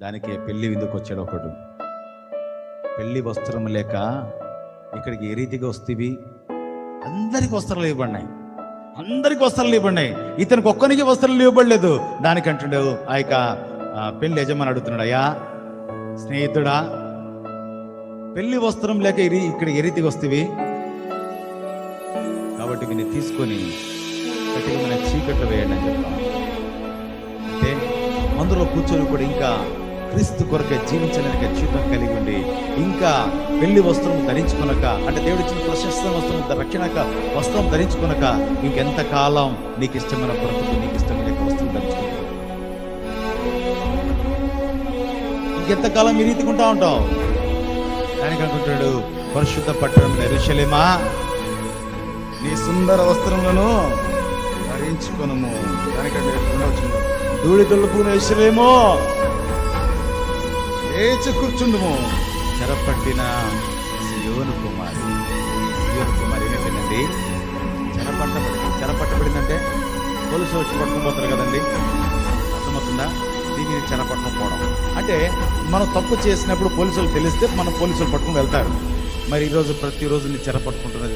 దానికి పెళ్ళి విందుకు వచ్చాడు ఒకడు. పెళ్ళి వస్త్రం లేక ఇక్కడికి ఏ రీతిగా వస్తేవి? అందరికి వస్త్రాలు ఇవ్వబడినాయి. అందరికి వస్త్రాలు ఇవ్వబడినాయి. ఇతనికి ఒక్కరికి వస్త్రాలు ఇవ్వబడలేదు. దానికి ఆ యొక్క పెళ్ళి యజమాని అడుగుతున్నాడు అయ్యా స్నేహితుడా పెళ్ళి వస్త్రం లేక ఇక్కడ ఏ రీతిగా వస్తేవి? కాబట్టి వీని తీసుకొని కఠినమైన చీకట్లు వేయండి అని చెప్తాను అంటే అందులో కూర్చొని కూడా ఇంకా క్రీస్తు కొరకే జీవించడానికి జీవితం కలిగి ఉండి ఇంకా పెళ్ళి వస్త్రం ధరించుకునక అంటే దేవుడిచ్చిన ప్రశస్త వస్త్రం రక్షణక వస్త్రం ధరించుకునక ఇంకెంత కాలం నీకు ఇష్టమైన బ్రతుకు నీకు ఇష్టమైన వస్త్రం ధరించుకుంటావు? ఇంకెంతకాలం ఈ రీతికుంటా ఉంటావు? దానికి అనుకుంటాడు పరిశుద్ధ పట్టణం ఎరుషలేమా? నీ సుందర వస్త్రములను ధరించుకునము. దానికంటే ధూళి దులుపుకుని వేసలేమో లేచి కూర్చుందుము. చెరపట్టిన సియోను కుమారి. సియోను కుమారి ఏమైపోయిందండి చెరపట్టబడింది చెరపట్టబడిందంటే పోలీసులు వచ్చి పట్టుకుపోతారు కదండి. అర్థమవుతుందా? దీనిని చెరపట్టుకుని పోవడం. అంటే మనం తప్పు చేసినప్పుడు పోలీసులు తెలిస్తే మనం పోలీసులు పట్టుకుని వెళ్తారు. మరి ఈరోజు ప్రతిరోజు నేను చెరపట్టుకుంటున్నది